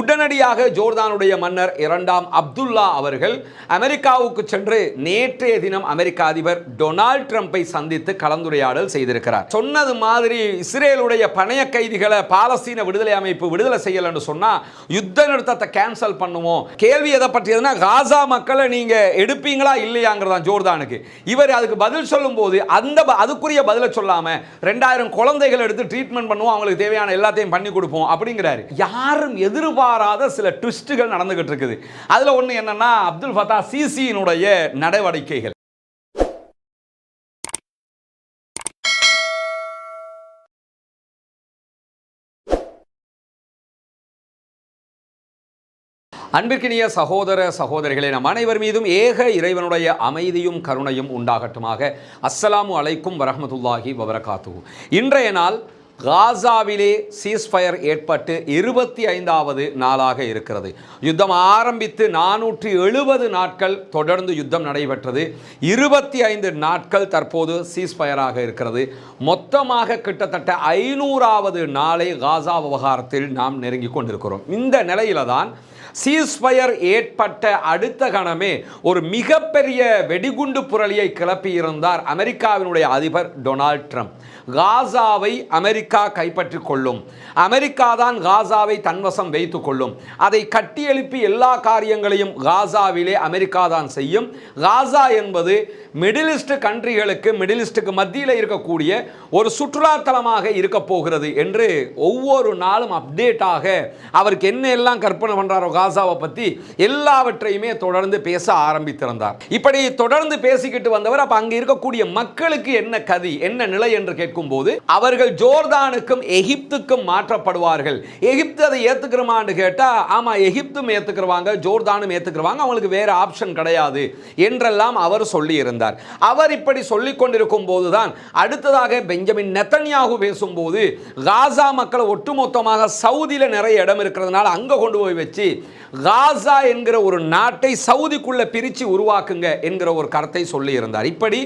உடனடியாக ஜோர்தானுடைய மன்னர் இரண்டாம் அப்துல்லா அவர்கள் அமெரிக்காவுக்கு சென்று நேற்றைய தினம் அமெரிக்க அதிபர் டொனால்ட் ட்ரம்ப்பை சந்தித்து கலந்துரையாடல் செய்திருக்கிறார். சொன்னது மாதிரி இஸ்ரேலுடைய பணைய கைதிகளை பாலஸ்தீன விடுதலை அமைப்பு விடுதலை செய்யலன்னு சொன்னா யுத்த நிறுத்தத்தை கேன்சல் பண்ணுவோம். கேள்வி எதை பற்றியதுன்னா காசா மக்களை நீங்க எடுப்பீங்களா இல்லையாங்கிறதா ஜோர்தானுக்கு. இவர் அதுக்கு பதில் சொல்லும் போது அந்த அதுக்குரிய பதிலை சொல்லாம ரெண்டாயிரம் குழந்தைகள் எடுத்து ட்ரீட்மெண்ட் பண்ணுவோம் அவங்களுக்கு தேவையான எல்லாத்தையும் பண்ணி கொடுப்போம் அப்படிங்கிறாரு. யாரும் எதிர்பாராத சில ட்விஸ்ட்டுகள் நடந்துகிட்டு இருக்குது அதில் ஒன்று என்னென்னா அப்துல் ஃபத்தா சிசியினுடைய நடவடிக்கைகள். அன்பிற்கினிய சகோதர சகோதரிகளே நம் அனைவர் மீதும் ஏக இறைவனுடைய அமைதியும் கருணையும் உண்டாகட்டுமாக. அஸ்ஸலாமு அலைக்கும் வரமத்துல்லாஹி வபரகாத்து இன்றைய நாள் காசாவிலே சீஸ்ஃபயர் ஏற்பட்டு இருபத்தி ஐந்தாவது நாளாக இருக்கிறது. யுத்தம் ஆரம்பித்து நானூற்றி எழுபது நாட்கள் தொடர்ந்து யுத்தம் நடைபெற்றது. இருபத்தி ஐந்து நாட்கள் தற்போது சீஸ்ஃபயராக இருக்கிறது. மொத்தமாக கிட்டத்தட்ட ஐநூறாவது நாளை காசா விவகாரத்தில் நாம் நெருங்கி கொண்டிருக்கிறோம். இந்த நிலையில தான் சீஸ்ஃபயர் ஏற்பட்ட அடுத்த கணமே ஒரு மிகப்பெரிய வெடிகுண்டு புரளியை கிளப்பியிருந்தார் அமெரிக்காவினுடைய அதிபர் டொனால்ட் ட்ரம்ப். காசாவை அமெரிக்கா கைப்பற்றிக் கொள்ளும். அமெரிக்கா தான் காசாவை தன்வசம் வைத்துக் கொள்ளும். அதை கட்டியெழுப்பி எல்லா காரியங்களையும் காசாவிலே அமெரிக்கா தான் செய்யும். காசா என்பது மிடில் ஈஸ்ட் கண்ட்ரிகளுக்கு மிடில் ஈஸ்ட்டுக்கு மத்தியில் இருக்கக்கூடிய ஒரு சுற்றுலாத்தலமாக இருக்க போகிறது என்று ஒவ்வொரு நாளும் அப்டேட்டாக அவருக்கு என்ன எல்லாம் கற்பனை பண்ணுறாரோ காசாவை பற்றி எல்லாவற்றையுமே தொடர்ந்து பேச ஆரம்பித்திருந்தார். இப்படி தொடர்ந்து பேசிக்கிட்டு வந்தவர் அப்போ அங்கே இருக்கக்கூடிய மக்களுக்கு என்ன கதி என்ன நிலை என்று கேட்கும்போது அவர்கள் ஜோர்தானுக்கும் எகிப்துக்கும் மாற்றப்படுவார்கள். எகிப்து அதை ஏத்துக்கிறமான்னு கேட்டா ஆமா எகிப்தும் ஏத்துக்கிறவாங்க ஜோர்தானும் ஏத்துக்கிறவாங்க அவங்களுக்கு வேற ஆப்ஷன் கிடையாது என்றெல்லாம் அவர் சொல்லி இருந்தார் அவர் இப்படி சொல்லிக் கொண்டிருக்கும் போதுதான் அடுத்ததாக பெஞ்சமின் நெத்தன்யாகு பேசும்போது காசா மக்களை ஒட்டுமொத்தமாக சவுதியில நிறைய இடம் இருக்கிறதுனால அங்க கொண்டு போய் வச்சு காசா என்கிற ஒரு நாட்டை சவுதிக்குள்ள பிரிச்சு உருவாக்குங்க என்கிற ஒரு கருத்தை சொல்லி இருந்தார் இப்படி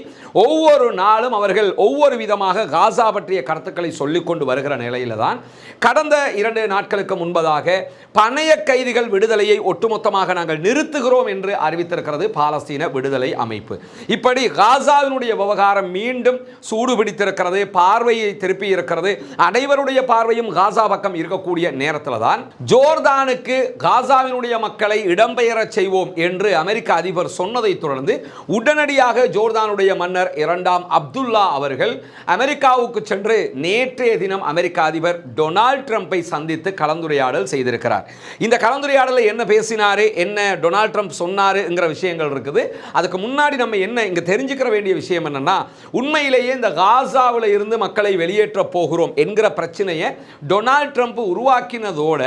ஒவ்வொரு நாளும் அவர்கள் ஒவ்வொரு விதமாக காசா பற்றிய கருத்துக்களை சொல்லிக்கொண்டு வருகிற நிலையில தான் கடந்த இரண்டு நாட்களுக்கு முன்பதாக பணைய கைதிகள் விடுதலையை ஒட்டுமொத்தமாக நாங்கள் நிறுத்துகிறோம் என்று அறிவித்திருக்கிறது பாலஸ்தீன விடுதலை அமைப்பு. இப்படி காசாவினுடைய விவகாரம் மீண்டும் சூடு பிடித்திருக்கிறது பார்வையை திருப்பி இருக்கிறது அனைவருடைய பார்வையும் காசா பக்கம் இருக்கக்கூடிய நேரத்தில் தான் ஜோர்தானுக்கு காசாவினுடைய மக்களை இடம்பெயரச் செய்வோம் என்று அமெரிக்க அதிபர் சொன்னதை தொடர்ந்து உடனடியாக ஜோர்தானுடைய மன்னர் இரண்டாம் அப்துல்லா அவர்கள் அமெரிக்கா அமெரிக்காவுக்கு சென்று நேற்றைய தினம் அமெரிக்க அதிபர் டொனால்ட் ட்ரம்ப்பை சந்தித்து கலந்துரையாடல் செய்திருக்கிறார். இந்த கலந்துரையாடலில் என்ன பேசினாரு என்ன டொனால்ட் ட்ரம்ப் சொன்னாருங்கிற விஷயங்கள் இருக்குது. அதுக்கு முன்னாடி நம்ம என்ன இங்கே தெரிஞ்சுக்கிற வேண்டிய விஷயம் என்னன்னா உண்மையிலேயே இந்த காசாவில் இருந்து மக்களை வெளியேற்ற போகிறோம் என்கிற பிரச்சனையை டொனால்ட் ட்ரம்ப் உருவாக்கினதோட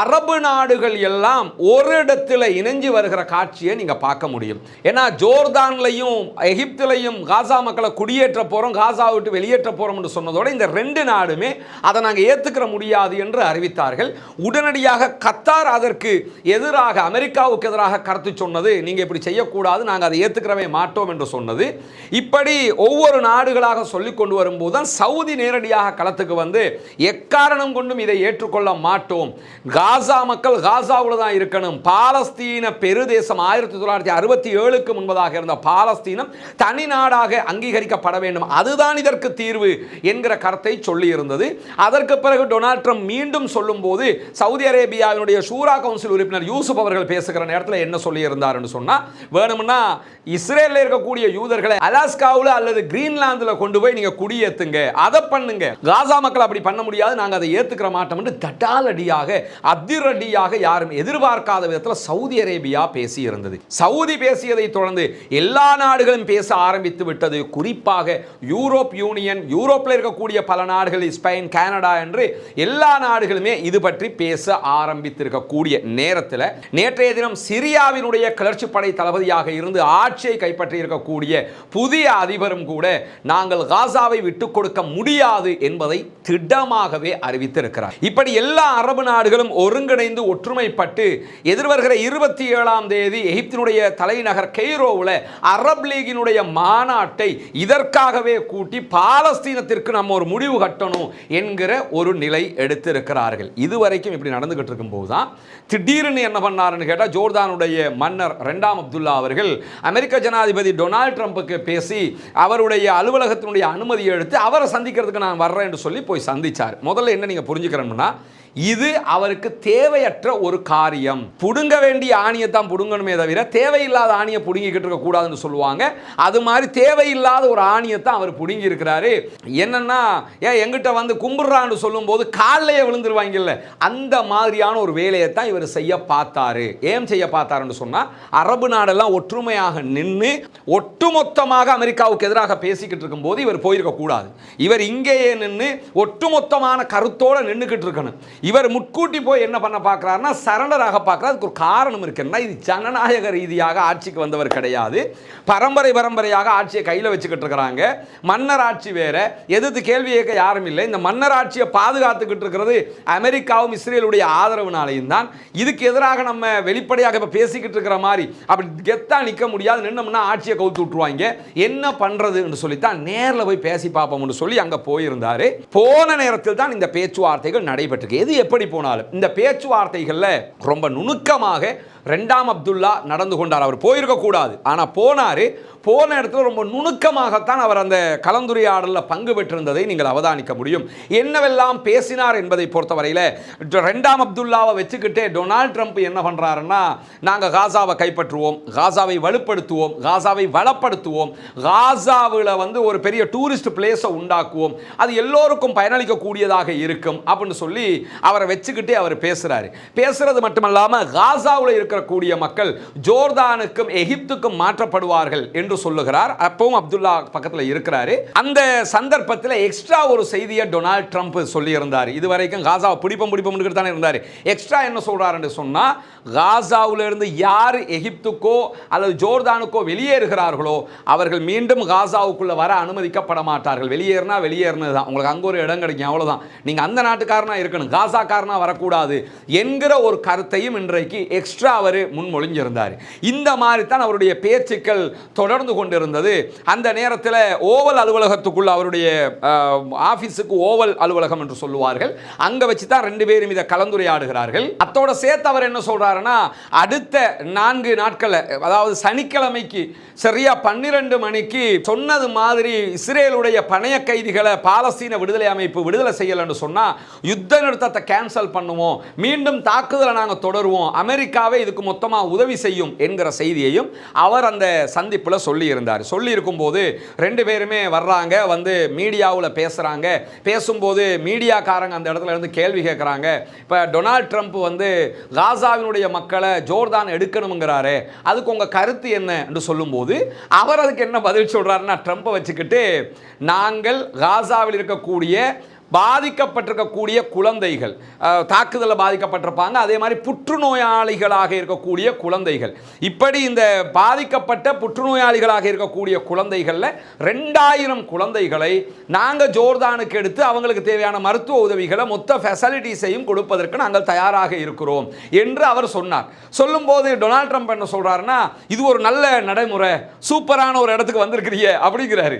அரபு நாடுகள் எல்லாம் ஒரு இடத்துல இணைஞ்சு வருகிற காட்சியை நீங்கள் பார்க்க முடியும். ஏன்னா ஜோர்தான்லையும் எகிப்திலையும் காசா மக்களை குடியேற்ற போகிறோம் காசா விட்டு வெளியேற்ற போறோம் என்று சொன்னதோட இந்த ரெண்டு நாடுமே அதை நாங்கள் ஏத்துக்கிற முடியாது என்று அறிவித்தார்கள். உடனடியாக கத்தார் அதற்கு எதிராக அமெரிக்காவுக்கு எதிராக கருத்து சொன்னது நீங்க இப்படி செய்யக்கூடாது நாங்கள் அதை ஏத்துக்கிறவே மாட்டோம் என்று சொன்னது. இப்படி ஒவ்வொரு நாடுகளாக சொல்லிக் கொண்டு வரும்போது தான் சவுதி நேரடியாக களத்துக்கு வந்து எக்காரணம் கொண்டும் இதை ஏற்றுக்கொள்ள மாட்டோம். காசா மக்கள் காசாவில் தான் இருக்கணும். பாலஸ்தீன பெருதேசம் ஆயிரத்தி தொள்ளாயிரத்தி அறுபத்தி ஏழுக்கு முன்பதாக இருந்த பாலஸ்தீனம் தனி நாடாக அங்கீகரிக்கப்பட வேண்டும். அதுதான் இதற்கு தீர்வு. என்கிற கருத்தை சொல்லி இருந்தது அதற்கு பிறகு டொனால்ட் ட்ரம்ப் மீண்டும் சொல்லும்போது சவுதி அரேபியாவினுடைய ஷூரா கவுன்சில் உறுப்பினர் யூசுப் அவர்கள் பேசுகிற நேரத்தில் என்ன சொல்லி சொன்னால் வேணும்னா இஸ்ரேலில் இருக்கக்கூடிய யூதர்களை அலாஸ்காவில் அல்லது கிரீன்லாந்தில் கொண்டு போய் நீங்க குடியேத்துங்க அதை பண்ணுங்க. காசா மக்கள் அப்படி பண்ண முடியாது நாங்க அதை ஏத்துக்கிற மாட்டோம் என்று தட்டாலடியாக அதிரடியாக யாரும் எதிர்பார்க்காத விதத்தில் சவுதி அரேபியா பேசி இருந்தது சவுதி பேசியதை தொடர்ந்து எல்லா நாடுகளும் பேச ஆரம்பித்து விட்டது. குறிப்பாக யூரோப் யூனியன் யூரோப்பில் இருக்கக்கூடிய பல நாடுகள் ஸ்பெயின் கனடா என்று எல்லா நாடுகளுமே இது பற்றி பேச ஆரம்பித்திருக்கக்கூடிய நேரத்தில் நேற்றைய தினம் சிரியாவினுடைய கிளர்ச்சி படை தளபதியாக இருந்து ஆட்சியை கைப்பற்றி இருக்கக்கூடிய புதிய அதிபரும் கூட நாங்கள் காசாவை விட்டு கொடுக்க முடியாது என்பதை திடமாகவே அறிவித்திருக்கிறார். இப்படி எல்லா அரபு நாடுகளும் ஒருங்கிணைந்து ஒற்றுமைப்பட்டு எதிர்வருகிற இருபத்தி ஏழாம் தேதி எகிப்தினுடைய தலைநகர் கெய்ரோவில் அரப் லீகினுடைய மாநாட்டை இதற்காகவே கூட்டி பாலஸ்தீனத்திற்கு நம்ம ஒரு முடிவு கட்டணும் என்கிற ஒரு நிலை எடுத்திருக்கிறார்கள். இதுவரைக்கும் இப்படி நடந்துகிட்டு இருக்கும்போது தான் திடீர்னு என்ன பண்ணாருன்னு கேட்டால் ஜோர்தானுடைய மன்னர் ரெண்டாம் அப்துல்லா அவர்கள் அமெரிக்க ஜனாதிபதி டொனால்ட் ட்ரம்ப்புக்கு பேசி அவருடைய அலுவலகத்தினுடைய அனுமதியை எடுத்து அவரை சந்திக்கிறதுக்கு நான் வர்றேன் என்று சொல்லி போய் சந்திச்சார். முதல்ல என்ன நீங்கள் புரிஞ்சுக்கிறோம்னா இது அவருக்கு தேவையற்ற ஒரு காரியம். புடுங்க வேண்டிய ஆணியை தான் புடுங்கணுமே தவிர தேவையில்லாத ஆணியை புடுங்கிக்கிட்டு இருக்க கூடாதுன்னு சொல்லுவாங்க. அது மாதிரி தேவையில்லாத ஒரு ஆணியை தான் அவர் புடுங்கி இருக்கிறாரு என்னன்னா ஏன் எங்கிட்ட வந்து கும்பிடுறான்னு சொல்லும்போது காலையே விழுந்துருவாங்கல்ல அந்த மாதிரியான ஒரு வேலையை தான் இவர் செய்ய பார்த்தாரு. ஏன் செய்ய பார்த்தாருன்னு சொன்னால் அரபு நாடெல்லாம் ஒற்றுமையாக நின்று ஒட்டுமொத்தமாக அமெரிக்காவுக்கு எதிராக பேசிக்கிட்டு இருக்கும்போது இவர் போயிருக்க கூடாது இவர் இங்கேயே நின்று ஒட்டுமொத்தமான கருத்தோட நின்றுக்கிட்டு இருக்கணும். இவர் முட்கூட்டி போய் என்ன பண்ண பார்க்குறாருன்னா சரண்டராக பார்க்குறாரு. அதுக்கு ஒரு காரணம் இருக்குன்னா இது ஜனநாயக ரீதியாக ஆட்சிக்கு வந்தவர் கிடையாது. பரம்பரை பரம்பரையாக ஆட்சியை கையில் வச்சுக்கிட்டு இருக்கிறாங்க. மன்னர் ஆட்சி வேற. எதிர்த்து கேள்வி கேட்க யாரும் இல்லை. இந்த மன்னர் ஆட்சியை பாதுகாத்துக்கிட்டு இருக்கிறது அமெரிக்காவும் இஸ்ரேலுடைய ஆதரவுனாலையும் தான். இதுக்கு எதிராக நம்ம வெளிப்படையாக இப்போ பேசிக்கிட்டு இருக்கிற மாதிரி அப்படி கெத்தாக நிற்க முடியாது. நின்னோம்னா ஆட்சியை கவுத்து விட்டுருவாங்க. என்ன பண்ணுறதுன்னு சொல்லித்தான் நேரில் போய் பேசி பார்ப்போம்னு சொல்லி அங்கே போயிருந்தாரு. போன நேரத்தில் தான் இந்த பேச்சுவார்த்தைகள் நடைபெற்றிருக்கு. எது எப்படி போனாலும் இந்த பேச்சுவார்த்தைகளில் ரொம்ப நுணுக்கமாக ரெண்டாம் அப்துல்லா நடந்து கொண்டார். அவர் போயிருக்கக்கூடாது. ஆனால் போனார். போன இடத்துல ரொம்ப நுணுக்கமாகத்தான் அவர் அந்த கலந்துரையாடலில் பங்கு பெற்றிருந்ததை நீங்கள் அவதானிக்க முடியும். என்னவெல்லாம் பேசினார் என்பதை பொறுத்தவரையில் ரெண்டாம் அப்துல்லாவை வச்சுக்கிட்டே டொனால்ட் ட்ரம்ப் என்ன பண்ணுறாருன்னா நாங்கள் காசாவை கைப்பற்றுவோம் காசாவை வலுப்படுத்துவோம் காசாவை வளப்படுத்துவோம் காசாவில் வந்து ஒரு பெரிய டூரிஸ்ட் பிளேஸை உண்டாக்குவோம் அது எல்லோருக்கும் பயனளிக்கக்கூடியதாக இருக்கும் அப்படின்னு சொல்லி அவரை வச்சுக்கிட்டே அவர் பேசுகிறாரு பேசுறது மட்டுமல்லாமல் காசாவில் இருக்கக்கூடிய மக்கள் ஜோர்தானுக்கும் எகிப்துக்கும் மாற்றப்படுவார்கள் என்று சொல்லுகிறார். அப்பவும் அப்துல்லா பக்கத்தில் இருக்கிறாரு. அந்த சந்தர்ப்பத்தில் எக்ஸ்ட்ரா ஒரு செய்தியை டொனால்ட் ட்ரம்ப் சொல்லியிருந்தார். இதுவரைக்கும் காசாவை பிடிப்போம் பிடிப்போம்னு தானே இருந்தார். எக்ஸ்ட்ரா என்ன சொல்றாருன்னு சொன்னால் காசாவுல இருந்து யார் எகிப்துக்கோ அல்லது ஜோர்தானுக்கோ வெளியேறுகிறார்களோ அவர்கள் மீண்டும் காசாவுக்குள்ள வர அனுமதிக்கப்பட மாட்டார்கள். வெளியேறினா வெளியேறினது தான் உங்களுக்கு அங்கே ஒரு இடம் கிடைக்கும் அவ்வளோதான் நீங்கள் அந்த நாட்டுக்காரனா இருக்கணும் காசாக்காரனா வரக்கூடாது என்கிற ஒரு கருத்தையும் இன்றைக்கு எக்ஸ்ட்ரா அவர் முன்மொழிஞ்சிருந்தார். இந்த மாதிரி தான் அவருடைய பேச்சுக்கள் தொடர்ந்து கொண்டிருந்தது. அந்த நேரத்தில் ஓவல் அலுவலகத்துக்குள்ள அவருடைய ஆஃபீஸுக்கு ஓவல் அலுவலகம் என்று சொல்லுவார்கள். அங்க வச்சு தான் ரெண்டு பேரும் இதை கலந்துரையாடுகிறார்கள். அத்தோட சேர்த்து அவர் என்ன சொல்கிறாருன்னா அடுத்த நான்கு நாட்கள் அதாவது சனிக்கிழமைக்கு சரியா பன்னிரண்டு மணிக்கு சொன்னது மாதிரி இஸ்ரேலுடைய பணைய கைதிகளை பாலஸ்தீன விடுதலை அமைப்பு விடுதலை செய்யலைன்னு சொன்னா யுத்த நிறுத்தத்தை கேன்சல் பண்ணுவோம். மீண்டும் தாக்குதலை நாங்கள் தொடருவோம். அமெரிக்காவே இதுக்கு மொத்தமாக உதவி செய்யும் என்கிற செய்தியையும் அவர் அந்த சந்திப்பில் சொல்லி இருந்தார் போது ரெண்டு பேருமே வர்றாங்க வந்து மீடியாவில் பேசுகிறாங்க பேசும்போது மீடியாக்காரங்க அந்த இடத்துல இருந்து கேள்வி கேட்குறாங்க இப்போ டொனால்ட் ட்ரம்ப் வந்து காசாவினுடைய மக்களை ஜோர்தான் எடுக்கணுங்கிறாரு அதுக்கு உங்கள் கருத்து என்ன என்று சொல்லும்போது அவர் அதுக்கு என்ன பதில் சொல்கிறாருன்னா ட்ரம்ப்பை வச்சுக்கிட்டு நாங்கள் காசாவில் இருக்கக்கூடிய பாதிக்கப்பட்டிருக்கக்கூடிய குழந்தைகள். தாக்குதலில் பாதிக்கப்பட்டிருப்பாங்க. அதே மாதிரி புற்றுநோயாளிகளாக இருக்கக்கூடிய குழந்தைகள். இப்படி இந்த பாதிக்கப்பட்ட புற்றுநோயாளிகளாக இருக்கக்கூடிய குழந்தைகளில் ரெண்டாயிரம் குழந்தைகளை நாங்கள் ஜோர்தானுக்கு எடுத்து அவங்களுக்கு தேவையான மருத்துவ உதவிகளை மொத்த ஃபெசிலிட்டிஸையும் கொடுப்பதற்கு நாங்கள் தயாராக இருக்கிறோம் என்று அவர் சொன்னார். சொல்லும்போது டொனால்ட் ட்ரம்ப் என்ன சொல்கிறாருன்னா இது ஒரு நல்ல நடைமுறை. சூப்பரான ஒரு இடத்துக்கு வந்திருக்கிறீ அப்படிங்கிறாரு.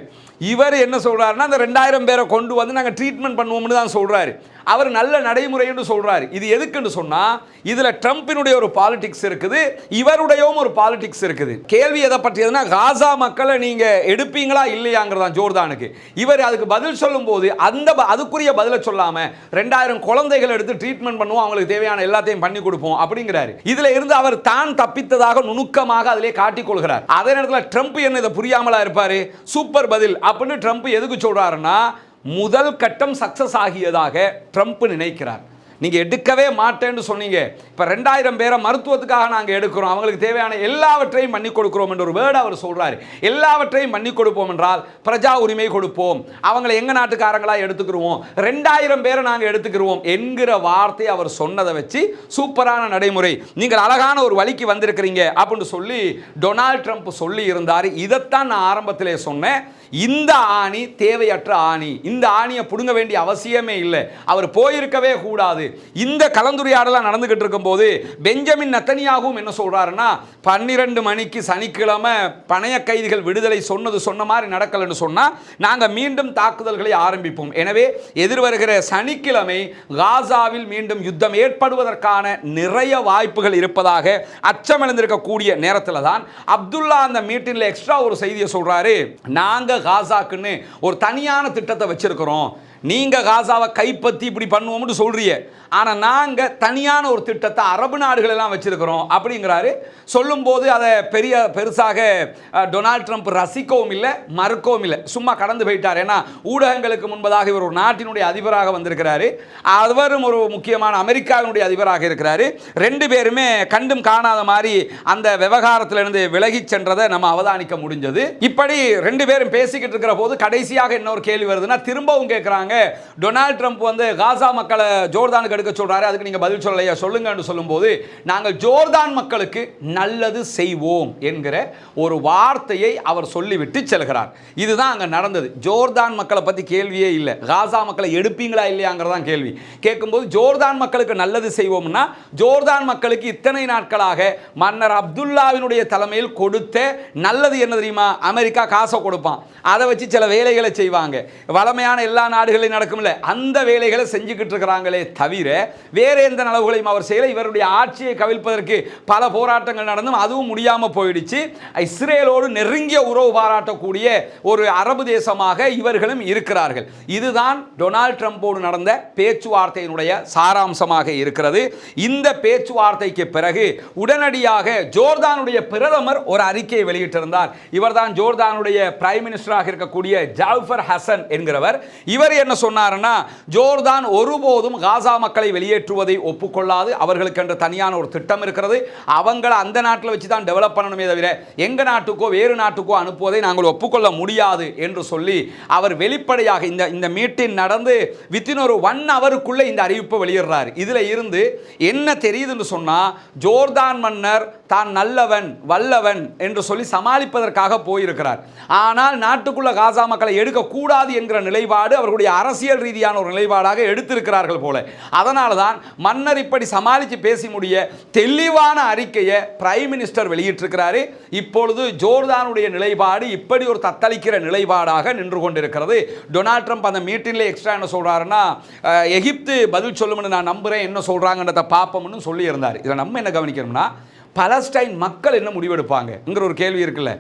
இவர் என்ன சொல்கிறாருன்னா அந்த ரெண்டாயிரம் பேரை கொண்டு வந்து நாங்கள் ட்ரீட்மெண்ட் பண்ணுவோம்னு தான் சொல்கிறாரு அவர் நல்ல நடைமுறைன்னு சொல்கிறாரு இது எதுக்குன்னு சொன்னால் இதில் ட்ரம்ப்பினுடைய ஒரு பாலிடிக்ஸ் இருக்குது இவருடையவும் ஒரு பாலிடிக்ஸ் இருக்குது. கேள்வி எதை பற்றியதுன்னா காசா மக்களை நீங்கள் எடுப்பீங்களா இல்லையாங்கிறதான் ஜோர்தானுக்கு. இவர் அதுக்கு பதில் சொல்லும்போது அந்த ப- அதுக்குரிய பதிலை சொல்லாமல் ரெண்டாயிரம் குழந்தைகள் எடுத்து ட்ரீட்மெண்ட் பண்ணுவோம் அவங்களுக்கு தேவையான எல்லாத்தையும் பண்ணி கொடுப்போம் அப்படிங்கிறாரு. இதில் இருந்து அவர் தான் தப்பித்ததாக நுணுக்கமாக அதிலே காட்டிக் கொள்கிறார். அதே நேரத்தில் ட்ரம்ப் என்ன இதை புரியாமலா இருப்பார்? சூப்பர் பதில். அப்படின்னு ட்ரம்ப் எதுக்கு சொல்கிறாருன்னா முதல் கட்டம் சக்ஸஸ் ஆகியதாக ட்ரம்ப் நினைக்கிறார். நீங்கள் எடுக்கவே மாட்டேன்னு சொன்னீங்க. இப்போ ரெண்டாயிரம் பேரை மருத்துவத்துக்காக நாங்கள் எடுக்கிறோம். அவங்களுக்கு தேவையான எல்லாவற்றையும் பண்ணி கொடுக்குறோம் என்ற ஒரு வேர்டு அவர் சொல்கிறார் எல்லாவற்றையும் பண்ணி கொடுப்போம் என்றால் பிரஜா உரிமை கொடுப்போம். அவங்களை எங்கள் நாட்டுக்காரங்களா எடுத்துக்கிடுவோம் ரெண்டாயிரம் பேரை நாங்கள் எடுத்துக்கிடுவோம் என்கிற வார்த்தை அவர் சொன்னதை வச்சு சூப்பரான நடைமுறை. நீங்கள் அழகான ஒரு வழிக்கு வந்திருக்கிறீங்க அப்படின்னு சொல்லி டொனால்ட் ட்ரம்ப் சொல்லி இருந்தார். இதைத்தான் நான் ஆரம்பத்திலே சொன்னேன். இந்த ஆணி தேவையற்ற ஆணி. இந்த ஆணியை பிடுங்க வேண்டிய அவசியமே இல்லை. அவர் போயிருக்கவே கூடாது. இந்த கலந்துரையாடலாம் நடந்துகிட்டு இருக்கும்போது பெஞ்சமின் நத்தனியாகவும் என்ன சொல்கிறாருன்னா பன்னிரெண்டு மணிக்கு சனிக்கிழமை பணைய கைதிகள் விடுதலை சொன்னது சொன்ன மாதிரி நடக்கலைன்னு சொன்னால் நாங்கள் மீண்டும் தாக்குதல்களை ஆரம்பிப்போம். எனவே எதிர்வருகிற சனிக்கிழமை காசாவில் மீண்டும் யுத்தம் ஏற்படுவதற்கான நிறைய வாய்ப்புகள் இருப்பதாக அச்சமடைந்திருக்கக்கூடிய நேரத்தில் தான் அப்துல்லா அந்த மீட்டிங்கில் எக்ஸ்ட்ரா ஒரு செய்தியை சொல்கிறாரு நாங்கள் காசாக்குன்னு ஒரு தனியான திட்டத்தை வச்சிருக்கிறோம். நீங்கள் காசாவை கைப்பற்றி இப்படி பண்ணுவோம்னு சொல்கிறீங்க ஆனால் நாங்கள் தனியான ஒரு திட்டத்தை அரபு நாடுகளெல்லாம் வச்சுருக்கிறோம் அப்படிங்கிறாரு. சொல்லும்போது அதை பெரிய பெருசாக டொனால்ட் ட்ரம்ப் ரசிக்கவும் இல்லை மறுக்கவும் இல்லை. சும்மா கடந்து போயிட்டார். ஏன்னா ஊடகங்களுக்கு முன்பதாக இவர் ஒரு நாட்டினுடைய அதிபராக வந்திருக்கிறாரு. அவரும் ஒரு முக்கியமான அமெரிக்காவினுடைய அதிபராக இருக்கிறாரு. ரெண்டு பேருமே கண்டும் காணாத மாதிரி அந்த விவகாரத்திலிருந்து விலகி சென்றதை நம்ம அவதானிக்க முடிஞ்சது. இப்படி ரெண்டு பேரும் பேசிக்கிட்டு இருக்கிற போது கடைசியாக இன்னொரு கேள்வி வருதுன்னா திரும்பவும் கேட்குறாங்க டொனால்ட் ட்ரம்ப் வந்து காசா மக்களை ஜோர்தானுக்கு எடுக்க சொல்கிறாரு அதுக்கு நீங்கள் பதில் சொல்லலையா? சொல்லுங்கன்னு சொல்லும்போது நாங்கள் ஜோர்தான் மக்களுக்கு நல்லது செய்வோம் என்கிற ஒரு வார்த்தையை அவர் சொல்லிவிட்டு செல்கிறார். இதுதான் அங்கே நடந்தது. ஜோர்தான் மக்களை பற்றி கேள்வியே இல்லை. காசா மக்களை எடுப்பீங்களா இல்லையாங்கிறதான் கேள்வி. கேட்கும்போது ஜோர்தான் மக்களுக்கு நல்லது செய்வோம்னா ஜோர்தான் மக்களுக்கு இத்தனை நாட்களாக மன்னர் அப்துல்லாவினுடைய தலைமையில் கொடுத்த நல்லது என்ன தெரியுமா? அமெரிக்கா காசை கொடுப்பான். அதை வச்சு சில வேலைகளை செய்வாங்க. வளமையான எல்லா நாடுகளும் நாடுகளையும் நடக்கும்ல அந்த வேலைகளை செஞ்சுக்கிட்டு இருக்கிறாங்களே தவிர வேற எந்த நலவுகளையும் அவர் செய்யலை. இவருடைய ஆட்சியை கவிழ்ப்பதற்கு பல போராட்டங்கள் நடந்தும் அதுவும் முடியாமல் போயிடுச்சு. இஸ்ரேலோடு நெருங்கிய உறவு பாராட்டக்கூடிய ஒரு அரபு தேசமாக இவர்களும் இருக்கிறார்கள். இதுதான் டொனால்ட் ட்ரம்போடு நடந்த பேச்சுவார்த்தையினுடைய சாராம்சமாக இருக்கிறது. இந்த பேச்சுவார்த்தைக்கு பிறகு உடனடியாக ஜோர்தானுடைய பிரதமர் ஒரு அறிக்கையை வெளியிட்டிருந்தார். இவர்தான் ஜோர்தானுடைய பிரைம் மினிஸ்டராக இருக்கக்கூடிய ஜாஃபர் ஹசன் என்கிறவர். இவர் என்ன சொன்னார்னா ஜோர்தான் ஒருபோதும் காசா மக்களை வெளியேற்றுவதை ஒப்புக்கொள்ளாது. அவர்களுக்கு என்ற தனியான ஒரு திட்டம் இருக்கிறது. அவங்கள அந்த நாட்டில் வச்சு தான் டெவலப் பண்ணணுமே தவிர எங்க நாட்டுக்கோ வேறு நாட்டுக்கோ அனுப்புவதை நாங்கள் ஒப்புக்கொள்ள முடியாது என்று சொல்லி அவர் வெளிப்படையாக இந்த இந்த மீட்டிங் நடந்து வித்தின் ஒரு ஒன் அவருக்குள்ளே இந்த அறிவிப்பை வெளியிடுறார். இதுல இருந்து என்ன தெரியுதுன்னு சொன்னா ஜோர்தான் மன்னர் தான் நல்லவன் வல்லவன் என்று சொல்லி சமாளிப்பதற்காக போயிருக்கிறார். ஆனால் நாட்டுக்குள்ள காசா மக்களை எடுக்கக்கூடாது என்கிற நிலைப்பாடு அவர்களுடைய அரசியல் ரீதியான ஒரு நிலைப்பாடாக எடுத்திருக்கிறார்கள் போல. அதனால தான் மன்னர் இப்படி சமாளித்து பேசி முடிய தெளிவான அறிக்கையை பிரைம் மினிஸ்டர் வெளியிட்டிருக்கிறாரு. இப்பொழுது ஜோர்தானுடைய நிலைப்பாடு இப்படி ஒரு தத்தளிக்கிற நிலைப்பாடாக நின்று கொண்டிருக்கிறது. டொனால்ட் ட்ரம்ப் அந்த மீட்டிங்கில் எக்ஸ்ட்ரா என்ன சொல்கிறாருன்னா எகிப்து பதில் சொல்லும்னு நான் நம்புகிறேன் என்ன சொல்கிறாங்கன்றத பார்ப்போம்னு சொல்லியிருந்தார். இதில் நம்ம என்ன கவனிக்கணும்னா பலஸ்டைன் மக்கள் என்ன முடிவெடுப்பாங்கங்கிற ஒரு கேள்வி இருக்குல்ல.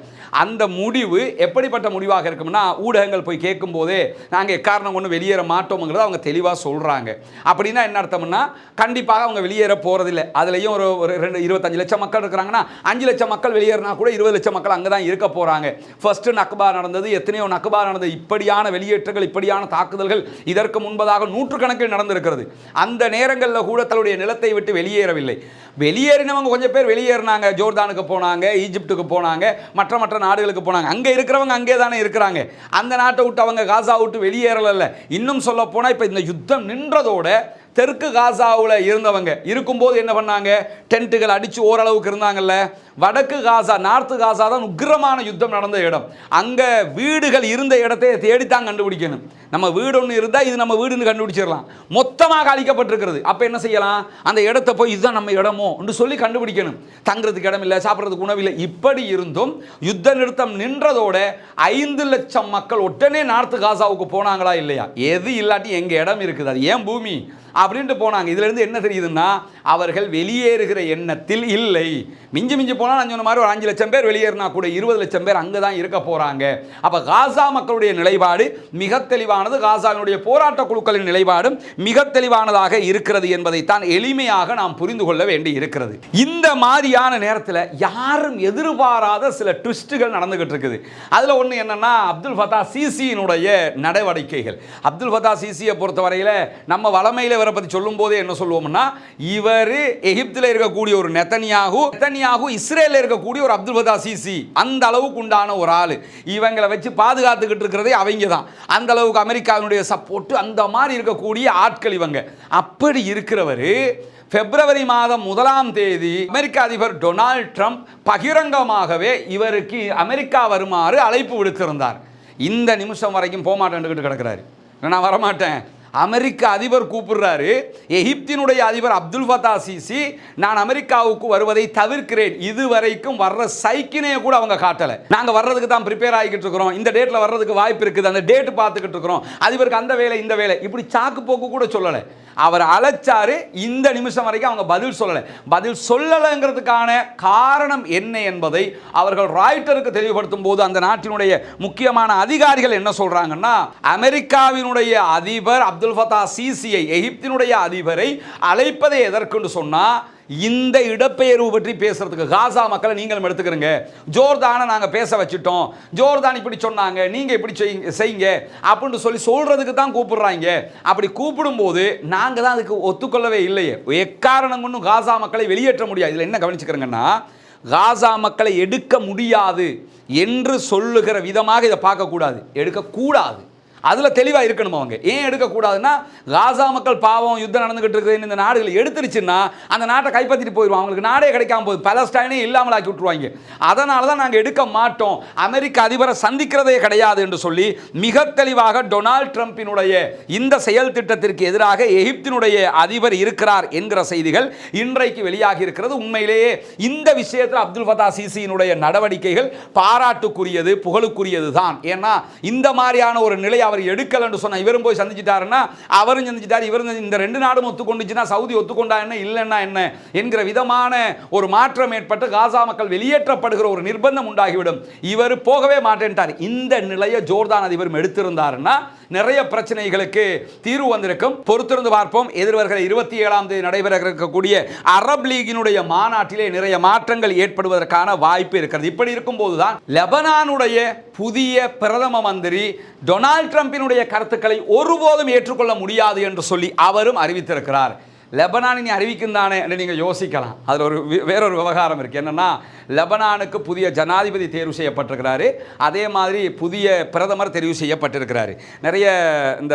அந்த முடிவு எப்படிப்பட்ட முடிவாக இருக்கும்னா ஊடகங்கள் போய் கேட்கும்போதே நாங்கள் எக்காரணம் ஒன்று வெளியேற மாட்டோம்ங்கிறத அவங்க தெளிவாக சொல்கிறாங்க அப்படின்னா என்ன அர்த்தம்னா கண்டிப்பாக அவங்க வெளியேற போகிறதில்ல அதுலேயும் ஒரு ஒரு ரெண்டு இருபத்தஞ்சு லட்சம் மக்கள் இருக்கிறாங்கன்னா அஞ்சு லட்சம் மக்கள் வெளியேறினா கூட இருபது லட்சம் மக்கள் அங்கே தான் இருக்க போகிறாங்க ஃபஸ்ட்டு நக்பா நடந்தது எத்தனையோ நக்பா நடந்தது. இப்படியான வெளியேற்றங்கள் இப்படியான தாக்குதல்கள் இதற்கு முன்பதாக நூற்றுக்கணக்கில் நடந்திருக்கிறது. அந்த நேரங்களில் கூட தன்னுடைய நிலத்தை விட்டு வெளியேறவில்லை. வெளியேறினவங்க கொஞ்சம் பேர் வெளியேறினாங்க. ஜோர்தானுக்கு போனாங்க ஈஜிப்டுக்கு போனாங்க மற்ற மற்ற நாடுகளுக்கு போனாங்க. அங்கே இருக்கிறவங்க அங்கே தானே இருக்கிறாங்க. அந்த நாட்டை விட்டு அவங்க காசா விட்டு வெளியேறலை இன்னும் சொல்ல போனால் இப்போ இந்த யுத்தம் நின்றதோட தெற்கு காசாவில் இருந்தவங்க. இருக்கும்போது என்ன பண்ணாங்க? டென்ட்டுகள் அடித்து ஓரளவுக்கு இருந்தாங்கல்ல. வடக்கு காசா நார்த்து காசா தான் உக்கிரமான யுத்தம் நடந்த இடம். அங்கே வீடுகள் இருந்த இடத்தையே தேடித்தான் கண்டுபிடிக்கணும். நம்ம வீடு ஒன்று இருந்தால் இது நம்ம வீடுன்னு கண்டுபிடிச்சிடலாம். மொத்தமாக அழிக்கப்பட்டிருக்கிறது. அப்போ என்ன செய்யலாம்? அந்த இடத்த போய் இதுதான் நம்ம இடமோ? என்று சொல்லி கண்டுபிடிக்கணும். தங்குறதுக்கு இடம் இல்லை சாப்பிட்றதுக்கு உணவில்லை இப்படி இருந்தும் யுத்த நிறுத்தம் நின்றதோட ஐந்து லட்சம் மக்கள் உடனே நார்த்து காசாவுக்கு போனாங்களா இல்லையா? எது இல்லாட்டி எங்கள் இடம் இருக்குது? அது ஏன் பூமி? அப்படின்ட்டு போனாங்க. இதுலேருந்து என்ன தெரியுதுன்னா அவர்கள் வெளியேறுகிற எண்ணத்தில் இல்லை. மிஞ்சி மிஞ்சி போனால் நான் சொன்ன மாதிரி ஒரு அஞ்சு லட்சம் பேர் வெளியேறினா கூட இருபது லட்சம் பேர் அங்கே தான் இருக்க போகிறாங்க அப்போ காசா மக்களுடைய நிலைப்பாடு மிக தெளிவானது. காசாவினுடைய போராட்ட குழுக்களின் நிலைப்பாடும் மிக தெளிவானதாக இருக்கிறது என்பதைத்தான் எளிமையாக நாம் புரிந்து கொள்ள வேண்டி இருக்கிறது. இந்த மாதிரியான நேரத்தில் யாரும் எதிர்பாராத சில ட்விஸ்ட்டுகள் நடந்துகிட்டு இருக்குது. அதில் ஒன்று என்னன்னா அப்துல் ஃபத்தா சிசியினுடைய நடவடிக்கைகள். அப்துல் ஃபத்தா சிசியை பொறுத்தவரையில் நம்ம வளமையில் இவரை பற்றி சொல்லும்போதே என்ன சொல்லுவோம்னா இவர் எகிப்தில் இருக்கக்கூடிய ஒரு நெத்தனியாகு நெத்தனியாகு இஸ்ரேலில் இருக்கக்கூடிய ஒரு அப்துல் ஃபத்தா சிசி. அந்த அளவுக்கு உண்டான ஒரு ஆள். இவங்களை வச்சு பாதுகாத்துக்கிட்டு இருக்கிறதே அவங்க தான். அந்த அளவுக்கு அமெரிக்காவினுடைய சப்போர்ட் அந்த மாதிரி இருக்கக்கூடிய ஆட்கள் இவங்க. அப்படி இருக்கிறவர் பிப்ரவரி மாதம் முதலாம் தேதி அமெரிக்க அதிபர் டொனால்ட் ட்ரம்ப் பகிரங்கமாகவே இவருக்கு அமெரிக்கா வருமாறு அழைப்பு விடுத்திருந்தார். இந்த நிமிஷம் வரைக்கும் போக மாட்டேன்னுக்கிட்டு கிடக்குறாரு. நான் வரமாட்டேன். அமெரிக்க அதிபர் கூப்பிடுறாரு. எகிப்தினுடைய அதிபர் அப்துல் ஃபத்தா சிசி நான் அமெரிக்காவுக்கு வருவதை தவிர்க்கிறேன். இதுவரைக்கும் வர்ற சைக்கினைய கூட அவங்க காட்டலை. நாங்கள் வர்றதுக்கு தான் ப்ரிப்பேர் ஆகிக்கிட்டு இருக்கிறோம். இந்த டேட்டில் வர்றதுக்கு வாய்ப்பு இருக்குது. அந்த டேட் பார்த்துக்கிட்டு இருக்கிறோம். அதிபருக்கு அந்த வேலை இந்த வேலை. இப்படி சாக்கு போக்கு கூட சொல்லலை. அவர் அழைச்சாரு. இந்த நிமிஷம் வரைக்கும் அவங்க பதில் சொல்லலை. பதில் சொல்லலைங்கிறதுக்கான காரணம் என்ன என்பதை அவர்கள் ராய்ட்டருக்கு தெளிவுபடுத்தும் போது அந்த நாட்டினுடைய முக்கியமான அதிகாரிகள் என்ன சொல்றாங்கன்னா அமெரிக்காவினுடைய அதிபர் அப்துல் ஃபத்தா சிசியை எகிப்தினுடைய அதிபரை அழைப்பதை எதற்குன்னு சொன்னால் இந்த இடப்பெயர்வு பற்றி பேசுறதுக்கு காசா மக்களை நீங்களும் எடுத்துக்கிறங்க. ஜோர்தானை நாங்கள் பேச வச்சுட்டோம். ஜோர்தான் இப்படி சொன்னாங்க நீங்கள் இப்படி செய்யுங்க- செய்யுங்க அப்படின்னு சொல்லி சொல்கிறதுக்கு தான் கூப்பிடுறாங்க. அப்படி கூப்பிடும்போது நாங்கள் தான் அதுக்கு ஒத்துக்கொள்ளவே இல்லையே. எக்காரணம் ஒன்றும் காசா மக்களை வெளியேற்ற முடியாது. இதில் என்ன கவனிச்சுக்கிறேங்கன்னா காசா மக்களை எடுக்க முடியாது என்று சொல்லுகிற விதமாக இதை பார்க்கக்கூடாது. எடுக்கக்கூடாது. அதில் தெளிவாக இருக்கணும் அவங்க. ஏன் எடுக்கக்கூடாதுன்னா காசா மக்கள் பாவம் யுத்தம் நடந்துகிட்டு இருக்குது இந்த நாடுகள் எடுத்துருச்சுன்னா அந்த நாட்டை கைப்பற்றிட்டு போயிடுவோம் அவங்களுக்கு நாடே கிடைக்காம போகுது. பலஸ்டைனே இல்லாமல் ஆக்கி விட்டுருவாங்க. அதனால தான் நாங்கள் எடுக்க மாட்டோம். அமெரிக்க அதிபரை சந்திக்கிறதே கிடையாது என்று சொல்லி மிக தெளிவாக டொனால்ட் ட்ரம்பினுடைய இந்த செயல் திட்டத்திற்கு எதிராக எகிப்தினுடைய அதிபர் இருக்கிறார் என்கிற செய்திகள் இன்றைக்கு வெளியாகி இருக்கிறது. உண்மையிலேயே இந்த விஷயத்தில் அப்துல் ஃபதா சிசியினுடைய நடவடிக்கைகள் பாராட்டுக்குரியது புகழுக்குரியது தான் ஏன்னா இந்த மாதிரியான ஒரு நிலை அவர் எடுக்கலன்னு சொன்னா இவரும் போய் சந்திச்சிட்டாருன்னா அவரும் சந்திச்சிட்டார் இவரும் இந்த ரெண்டு நாடும் ஒத்துக்கொண்டுச்சுன்னா சவுதி ஒத்துக்கொண்டா என்ன இல்லைன்னா என்ன? என்கிற விதமான ஒரு மாற்றம் ஏற்பட்டு காசா மக்கள் வெளியேற்றப்படுகிற ஒரு நிர்பந்தம் உண்டாகிவிடும். இவர் போகவே மாட்டேன்ட்டார். இந்த நிலையை ஜோர்தான் அதிபரும் எடுத்திருந்தாருன்னா நிறைய பிரச்சனைகளுக்கு தீர்வு வந்திருக்கும். பொறுத்திருந்து பார்ப்போம். எதிர்வருகிற இருபத்தி ஏழாம் தேதி நடைபெற இருக்கக்கூடிய அரப் லீகினுடைய மாநாட்டிலே நிறைய மாற்றங்கள் ஏற்படுவதற்கான வாய்ப்பு இருக்கிறது. இப்படி இருக்கும்போது தான் லெபனானுடைய புதிய பிரதம மந்திரி டொனால்ட் ட்ரம்பினுடைய கருத்துக்களை ஒருபோதும் ஏற்றுக்கொள்ள முடியாது என்று சொல்லி அவரும் அறிவித்திருக்கிறார். லெபனான் இனி அறிவிக்கும் தானே என்று நீங்கள் யோசிக்கலாம். அதில் ஒரு வேறொரு விவகாரம் இருக்குது என்னென்னா லெபனானுக்கு புதிய ஜனாதிபதி தேர்வு செய்யப்பட்டிருக்கிறாரு. அதே மாதிரி புதிய பிரதமர் தெரிவு செய்யப்பட்டிருக்கிறாரு. நிறைய இந்த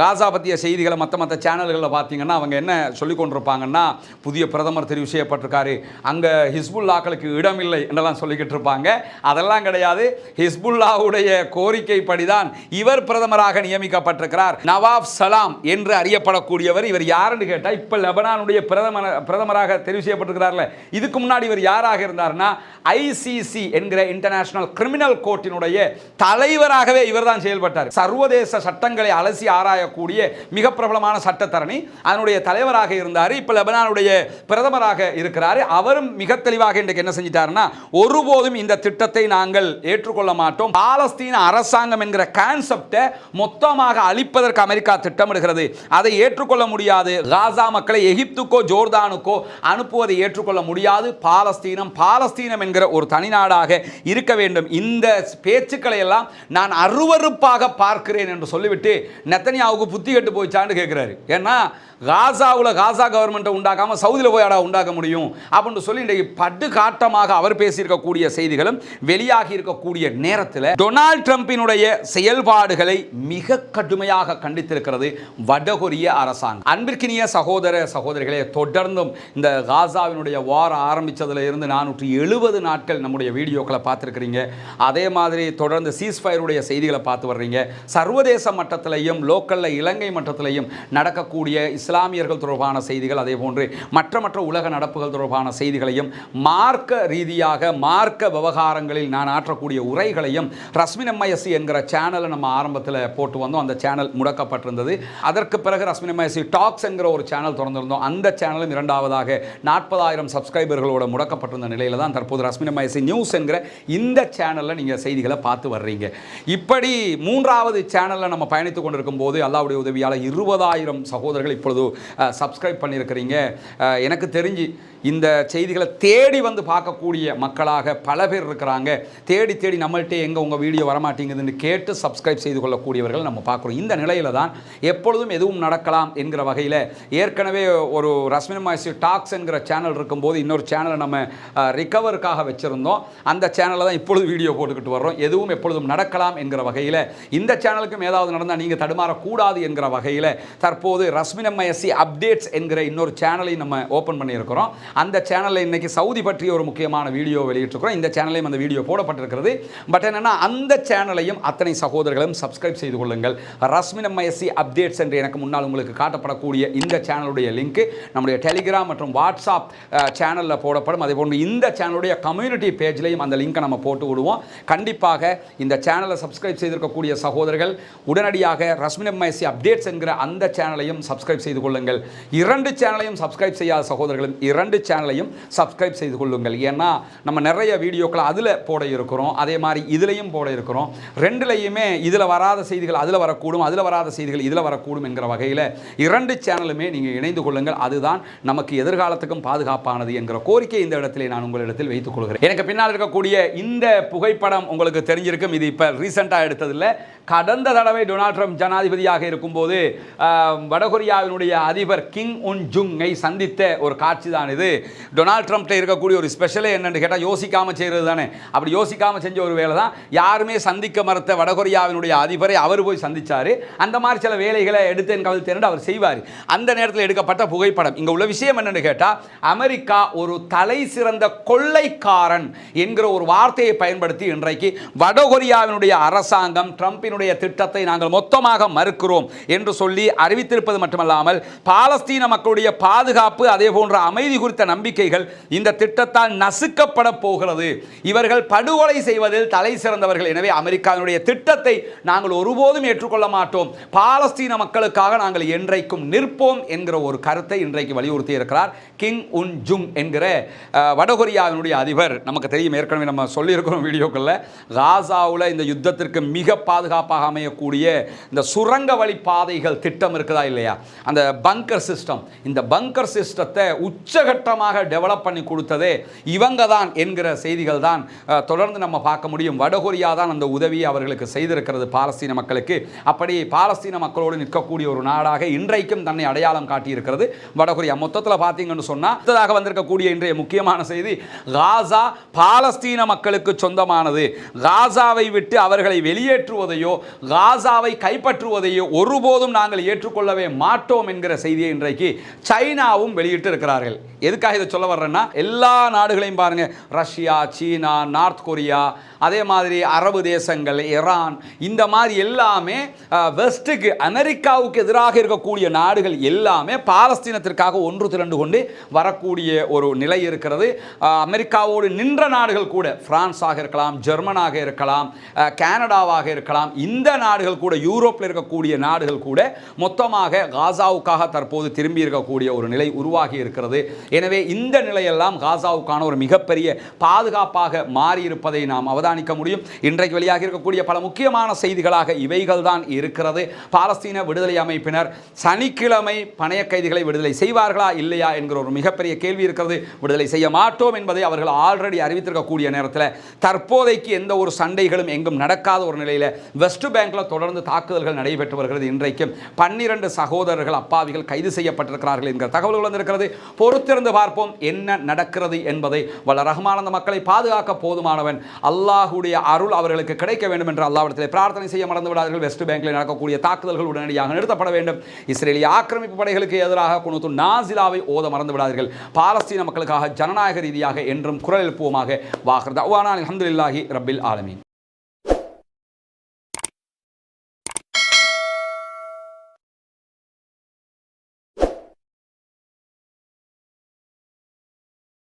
காசா பற்றிய செய்திகளை மற்ற மற்ற சேனல்களில் பார்த்தீங்கன்னா அவங்க என்ன சொல்லி கொண்டிருப்பாங்கன்னா புதிய பிரதமர் தெரிவு செய்யப்பட்டிருக்காரு. அங்கே ஹிஸ்புல்லாக்களுக்கு இடமில்லை என்றெல்லாம் சொல்லிக்கிட்டு இருப்பாங்க. அதெல்லாம் கிடையாது. ஹிஸ்புல்லாவுடைய கோரிக்கைப்படி தான் இவர் பிரதமராக நியமிக்கப்பட்டிருக்கிறார். நவாப் சலாம் என்று அறியப்படக்கூடியவர் இவர் யாருன்னு கேட்டால் இப்போ லெபனானுடைய பிரதமர் பிரதமராக தெரிவு செய்யப்பட்டிருக்கிறார்ல இதுக்கு முன்னாடி இவர் யாராக இருந்தார்னா ஐசிசி என்கிற இன்டர்நேஷனல் கிரிமினல் கோர்ட்டினுடைய தலைவராகவே இவர் தான் செயல்பட்டார். சர்வதேச சட்டங்களை அலசி ஆராயக்கூடிய மிக பிரபலமான சட்டத்தரணி அதனுடைய தலைவராக இருந்தார். இப்போ லெபனானுடைய பிரதமராக இருக்கிறார். அவரும் மிக தெளிவாக இன்றைக்கு என்ன செஞ்சிட்டாருன்னா ஒருபோதும் இந்த திட்டத்தை நாங்கள் ஏற்றுக்கொள்ள மாட்டோம். பாலஸ்தீன அரசாங்கம் என்கிற கான்செப்டை மொத்தமாக அழிப்பதற்கு அமெரிக்கா திட்டமிடுகிறது. அதை ஏற்றுக்கொள்ள முடியாது. காசா மக்களை எகிப்துக்கோ ஜோர்தானுக்கோ அனுப்புவதை ஏற்றுக்கொள்ள முடியாது. பாலஸ்தீனம் பாலஸ்தீனம் என்கிற ஒரு தனிநாடாக இருக்க வேண்டும். இந்த பேச்சுக்களை எல்லாம் நான் அருவருப்பாக பார்க்கிறேன் என்று சொல்லிவிட்டு நெத்தனியாவுக்கு புத்தி கெட்டு போயிச்சான்னு கேட்குறாரு. ஏன்னா காசாவில் காசா கவர்மெண்ட்டை உண்டாக்காமல் சவுதியில் போய் அடா உண்டாக்க முடியும். அப்படின்னு சொல்லி இன்றைக்கு படு காட்டமாக அவர் பேசியிருக்கக்கூடிய செய்திகளும் வெளியாகி இருக்கக்கூடிய நேரத்தில் டொனால்ட் ட்ரம்பினுடைய செயல்பாடுகளை மிக கடுமையாக கண்டித்திருக்கிறது வடகொரிய அரசாங்கம். அன்பிற்கினிய சகோதர சகோதரிகளே தொடர்ந்தும் இந்த காசாவினுடைய வாரம் ஆரம்பித்ததுல இருந்து நானூற்றி எழுபது நாட்கள் நம்முடைய வீடியோக்களை பார்த்துருக்குறீங்க. அதே மாதிரி தொடர்ந்து சீஸ்ஃபயருடைய செய்திகளை பார்த்து வர்றீங்க. சர்வதேச மட்டத்திலையும் லோக்கலில் இலங்கை மட்டத்திலையும் நடக்கக்கூடிய இஸ்லாமியர்கள் தொடர்பான செய்திகள் அதே போன்று மற்ற மற்ற உலக நடப்புகள் தொடர்பான செய்திகளையும் மார்க்க ரீதியாக மார்க்க விவகாரங்களில் நான் ஆற்றக்கூடிய உரைகளையும் ரஸ்மின் என்கிற சேனலை நம்ம ஆரம்பத்தில் போட்டு வந்தோம். அந்த சேனல் முடக்கப்பட்டிருந்தது. அதற்கு பிறகு ரஸ்மின் டாக்ஸ் என்கிற ஒரு சேனல் சேனல் திறந்திருந்தோம். அந்த சேனலும் இரண்டாவதாக நாற்பதாயிரம் சப்ஸ்கிரைபர்களோட முடக்கப்பட்டிருந்த நிலையில் தான் தற்போது ரஸ்மின் எம்ஐஎஸ்சி நியூஸ் என்கிற இந்த சேனலில் நீங்கள் செய்திகளை பார்த்து வர்றீங்க. இப்படி மூன்றாவது சேனலில் நம்ம பயணித்து கொண்டிருக்கும் போது அல்லாவுடைய உதவியால் இருபதாயிரம் சகோதரர்கள் இப்பொழுது சப்ஸ்கிரைப் பண்ணியிருக்கிறீங்க. எனக்கு தெரிஞ்சு இந்த செய்திகளை தேடி வந்து பார்க்கக்கூடிய மக்களாக பல பேர் இருக்கிறாங்க. தேடி தேடி நம்மள்கிட்ட எங்கே உங்கள் வீடியோ வரமாட்டேங்குதுன்னு கேட்டு சப்ஸ்கிரைப் செய்து கொள்ளக்கூடியவர்கள் நம்ம பார்க்குறோம். இந்த நிலையில தான் எப்பொழுதும் எதுவும் நடக்கலாம் என்கிற வகையில் ஏற்கனவே ஒரு ரஸ்மின் மாசி டாக்ஸ் என்கிற சேனல் இருக்கும்போது இன்னொரு சேனலை நம்ம ரிகவருக்காக வச்சுருந்தோம். அந்த சேனலில் தான் இப்பொழுது வீடியோ போட்டுக்கிட்டு வர்றோம். எதுவும் எப்பொழுதும் நடக்கலாம் என்கிற வகையில் இந்த சேனலுக்கும் ஏதாவது நடந்தால் நீங்கள் தடுமாறக்கூடாது என்கிற வகையில் தற்போது ரஸ்மின் எம்ஐஎஸ்சி அப்டேட்ஸ் என்கிற இன்னொரு சேனலை நம்ம ஓப்பன் பண்ணியிருக்கிறோம். அந்த சேனலில் இன்றைக்கி சவுதி பற்றிய ஒரு முக்கியமான வீடியோ வெளியிட்டிருக்கிறோம். இந்த சேனலையும் அந்த வீடியோ போடப்பட்டிருக்கிறது. பட் என்னென்னா அந்த சேனலையும் அத்தனை சகோதரர்களும் சப்ஸ்கிரைப் செய்து கொள்ளுங்கள். ரஸ்மின் எம்ஐஎஸ்சி அப்டேட்ஸ் என்று எனக்கு முன்னால் உங்களுக்கு காட்டப்படக்கூடிய இந்த சேனலுடைய லிங்க் நம்முடைய டெலிகிராம் மற்றும் வாட்ஸ்அப் சேனலில் போடப்படும். அதே போன்று இந்த சேனலுடைய கம்யூனிட்டி பேஜ்லையும் அந்த லிங்கை நம்ம போட்டு விடுவோம். கண்டிப்பாக இந்த சேனலை சப்ஸ்கிரைப் செய்திருக்கக்கூடிய சகோதரர்கள் உடனடியாக ரஸ்மின் எம்ஐஎஸ்சி அப்டேட்ஸ் என்கிற அந்த சேனலையும் சப்ஸ்கிரைப் செய்து கொள்ளுங்கள். இரண்டு சேனலையும் சப்ஸ்கிரைப் செய்யாத சகோதரர்களும் இரண்டு சேனலையும் சப்ஸ்கிரைப் செய்து கொள்ளுங்கள். ஏன்னா நம்ம நிறைய வீடியோக்களை அதில் போட இருக்கிறோம். அதே மாதிரி இதுலேயும் போட இருக்கிறோம். ரெண்டுலேயுமே இதில் வராத செய்திகள் அதில் வரக்கூடும் அதில் வராத செய்திகள் இதில் வரக்கூடும் என்கிற வகையில் இரண்டு சேனலுமே நீங்கள் இணைந்து கொள்ளுங்கள். அதுதான் நமக்கு எதிர்காலத்துக்கும் பாதுகாப்பானது என்கிற கோரிக்கை இந்த இடத்திலே நான் உங்களிடத்தில் வைத்துக் கொள்கிறேன். எனக்கு பின்னால் இருக்கக்கூடிய இந்த புகைப்படம் உங்களுக்கு தெரிஞ்சிருக்கும். இது இப்போ ரீசெண்டாக எடுத்ததில்லை. கடந்த தடவை டொனால்ட் ட்ரம்ப் ஜனாதிபதியாக இருக்கும்போது வடகொரியாவினுடைய அதிபர் கிங் உன் ஜுங்கை சந்தித்த ஒரு காட்சி தான் இது. டொனால்ட் ட்ரம்ப்ட்ட இருக்கக்கூடிய ஒரு ஸ்பெஷலே என்னன்னு கேட்டால் யோசிக்காமல் செய்கிறது தானே. அப்படி யோசிக்காமல் செஞ்ச ஒரு வேலை தான் யாருமே சந்திக்க மறுத்த வடகொரியாவினுடைய அதிபரை அவர் போய் சந்தித்தார் அந்த மாதிரி சில வேலைகளை எடுத்தேன் கவிழ்த்தேன் அவர் செய்வார். அந்த நேரத்தில் எடுக்கப்பட்ட புகைப்படம். இங்கே உள்ள விஷயம் என்னென்னு கேட்டால் அமெரிக்கா ஒரு தலை சிறந்த கொள்ளைக்காரன் என்கிற ஒரு வார்த்தையை பயன்படுத்தி இன்றைக்கு வடகொரியாவினுடைய அரசாங்கம் ட்ரம்பினுடைய திட்டத்தை நாங்கள் மொத்தமாக மறுக்கிறோம் என்று சொல்லி அறிவித்திருப்பது மட்டுமல்லாமல் பாலஸ்தீன மக்களுடைய பாதுகாப்பு அதே போன்ற அமைதி குறித்து நம்பிக்கைகள் இந்த திட்டத்தால் நசுக்கப்பட போகிறது. இவர்கள் படுகொலை செய்வதில் தலை சிறந்தவர்கள். எனவே அமெரிக்காவினுடைய திட்டத்தை நாங்கள் ஒருபோதும் ஏற்றுக்கொள்ள மாட்டோம். பாலஸ்தீன மக்களுக்காக நாங்கள் என்றைக்கும் நிற்போம் என்கிற ஒரு கருத்தை இன்றைக்கு வலியுறுத்தி இருக்கிறார் கிங் உன் ஜுங் என்கிற வடகொரியாவினுடைய அதிபர். நமக்கு தெரியும் ஏற்கனவே நம்ம சொல்லியிருக்கிறோம் வீடியோக்களில். காசாவில் இந்த யுத்தத்திற்கு மிக பாதுகாப்பாக அமையக்கூடிய இந்த சுரங்க வழி பாதைகள் திட்டம் இருக்குதா இல்லையா? அந்த பங்கர் சிஸ்டம். இந்த பங்கர் சிஸ்டத்தை உச்சகட்ட உச்சகட்டமாக டெவலப் பண்ணி கொடுத்ததே இவங்க தான் என்கிற செய்திகள் தான் தொடர்ந்து நம்ம பார்க்க முடியும். வடகொரியா தான் அந்த உதவியை அவர்களுக்கு செய்திருக்கிறது பாலஸ்தீன மக்களுக்கு. அப்படி பாலஸ்தீன மக்களோடு நிற்கக்கூடிய ஒரு நாடாக இன்றைக்கும் தன்னை அடையாளம் காட்டியிருக்கிறது வடகொரியா. மொத்தத்தில் பார்த்தீங்கன்னு சொன்னால் அடுத்ததாக வந்திருக்கக்கூடிய இன்றைய முக்கியமான செய்தி காசா பாலஸ்தீன மக்களுக்கு சொந்தமானது. காசாவை விட்டு அவர்களை வெளியேற்றுவதையோ காசாவை கைப்பற்றுவதையோ ஒருபோதும் நாங்கள் ஏற்றுக்கொள்ளவே மாட்டோம் என்கிற செய்தியை இன்றைக்கு சைனாவும் வெளியிட்டு இருக்கிறார்கள் எதுக்காக இதை சொல்ல வர்றேன்னா எல்லா நாடுகளையும் பாருங்க. ரஷ்யா சீனா நார்த் கொரியா அதே மாதிரி அரபு தேசங்கள் ஈரான் இந்த மாதிரி எல்லாமே வெஸ்ட்டுக்கு அமெரிக்காவுக்கு எதிராக இருக்கக்கூடிய நாடுகள் எல்லாமே பாலஸ்தீனத்திற்காக ஒன்று திரண்டு கொண்டு வரக்கூடிய ஒரு நிலை இருக்கிறது. அமெரிக்காவோடு நின்ற நாடுகள் கூட பிரான்ஸாக இருக்கலாம் ஜெர்மனாக இருக்கலாம் கனடாவாக இருக்கலாம் இந்த நாடுகள் கூட யூரோப்பில் இருக்கக்கூடிய நாடுகள் கூட மொத்தமாக காசாவுக்காக தற்போது திரும்பி இருக்கக்கூடிய ஒரு நிலை உருவாகி இருக்கிறது. எனவே இந்த நிலையெல்லாம் காசாவுக்கான ஒரு மிகப்பெரிய பாதுகாப்பாக மாறியிருப்பதை நாம் அவதானிக்க முடியும். இன்றைக்கு வெளியாக இருக்கக்கூடிய பல முக்கியமான செய்திகளாக இவைகள் தான் இருக்கிறது. பாலஸ்தீன விடுதலை அமைப்பினர் சனிக்கிழமை பணைய கைதிகளை விடுதலை செய்வார்களா இல்லையா என்கிற ஒரு மிகப்பெரிய கேள்வி இருக்கிறது. விடுதலை செய்ய மாட்டோம் என்பதை அவர்கள் ஆல்ரெடி அறிவித்திருக்கக்கூடிய நேரத்தில் தற்போதைக்கு எந்த ஒரு சண்டைகளும் எங்கும் நடக்காத ஒரு நிலையில் வெஸ்ட் பேங்கில் தொடர்ந்து தாக்குதல்கள் நடைபெற்று வருகிறது. இன்றைக்கும் பன்னிரண்டு சகோதரர்கள் அப்பாவிகள் கைது செய்யப்பட்டிருக்கிறார்கள் என்கிற தகவல்கள் வந்திருக்கிறது. பொறுத்திருந்து பார்ப்போம் என்ன நடக்கிறது என்பதை. வல்ல ரஹ்மான் அந்த மக்களை பாதுகாக்க போதுமானவன். அல்லாஹுடைய அருள் அவர்களுக்கு கிடைக்க வேண்டும் என்று அல்லாவிடத்தில் பிரார்த்தனை செய்ய மறந்து விடாதீர்கள். வெஸ்ட் பேங்கில் நடக்கக்கூடிய தாக்குதல்கள் உடனடியாக நிறுத்தப்பட வேண்டும். இஸ்ரேலிய ஆக்கிரமிப்பு படைகளுக்கு எதிராக குணத்து நாசிலாவை ஓத மறந்து விடாதீர்கள். பாலஸ்தீன மக்களுக்காக ஜனநாயக ரீதியாக என்றும் குரல் எழுப்புவோமாக. வாகர் தவானா அலமதுல்லாஹி ரபில் ஆலமீன்.